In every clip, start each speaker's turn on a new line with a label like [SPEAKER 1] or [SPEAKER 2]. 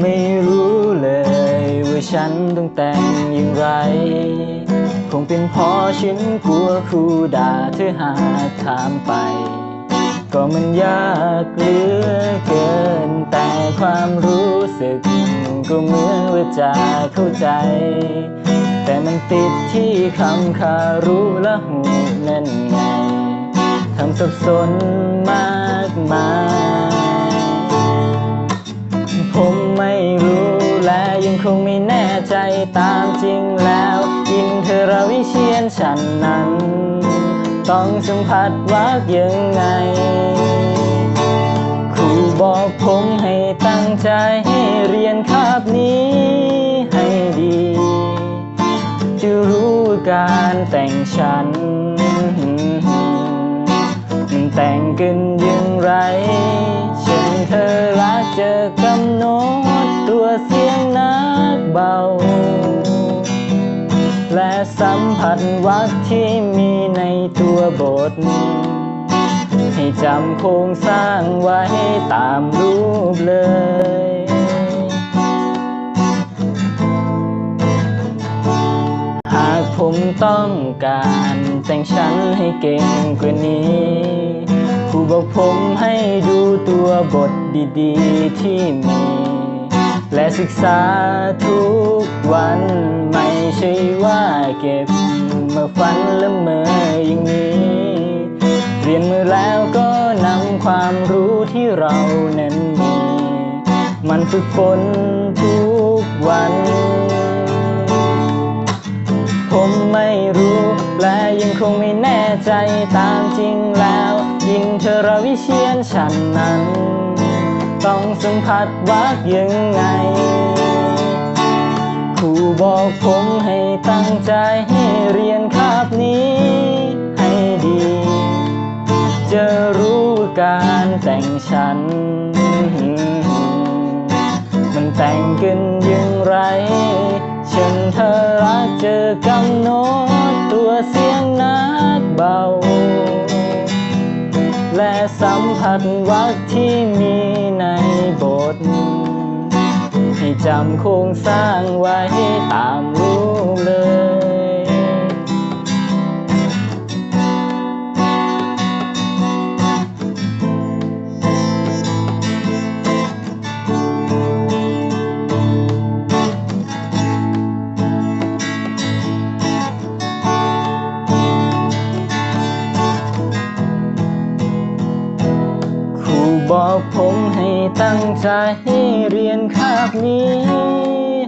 [SPEAKER 1] ไม่รู้เลยว่าฉันต้องแต่งอย่างไร คงเป็นเพราะฉันกลัวครูด่าเธอหากถามไป ก็มันยากเหลือเกิน แต่ความรู้สึก ก็เหมือนว่าจะเข้าใจ แต่มันติดที่คำคารู้และหูนั่นไงทำสับสนมากมาย ผมไม่รู้และยังคงไม่แน่ใจตามจริงแล้วอินเทอร์วิเชียนฉันนั้น ต้องสัมผัสวักยังไงครูบอกผมให้ตั้งใจให้เรียนคาบนี้ให้ดี จะรู้การแต่งฉันแต่งกันอย่างไร เช่นเธอรักจะกำหนด ตัวเสียงนักเบา และสัมผัสวักที่มีในตัวบท ให้จำโครงสร้างไว้ตามรูปเลยหากผมต้องการแต่งฉันให้เก่งกว่านี้ครูบอกผมให้ดูตัวบทดีๆที่มี และศึกษาทุกวันไม่ใช่ว่าเก็บมาฝันละเมออย่างนี้ เรียนมือแล้วก็นำความรู้ที่เรานั้นมี มันฝึกฝนทุกวัน ผมไม่รู้และยังคงไม่แน่ใจตามจริงแล้วอินเทอร์วิเชียนฉันนั้น ต้องสัมผัสวักยังไงครูบอกผมให้ตั้งใจให้เรียนคาบนี้ให้ดี จะรู้การแต่งฉัน มันแต่งกันอย่างไร ฉันเธอรักเจอกำหนดตัวเสียงนักเบา และสัมผัสวักที่มี จำโครงสร้างไว้ตามรูปเลย ให้ตั้งใจให้เรียนคาบนี้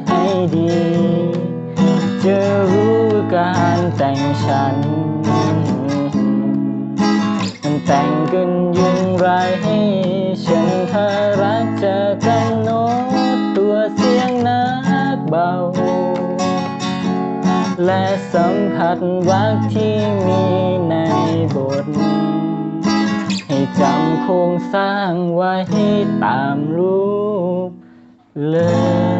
[SPEAKER 1] ให้ดี จะรู้การแต่งฉัน มันแต่งกันย่างไร ฉันถ้ารักจะกำหนดตัวเสียงนักเบา และสัมผัสวักที่มีในบทให้ จำโครงสร้างไว้ตามรูปเลย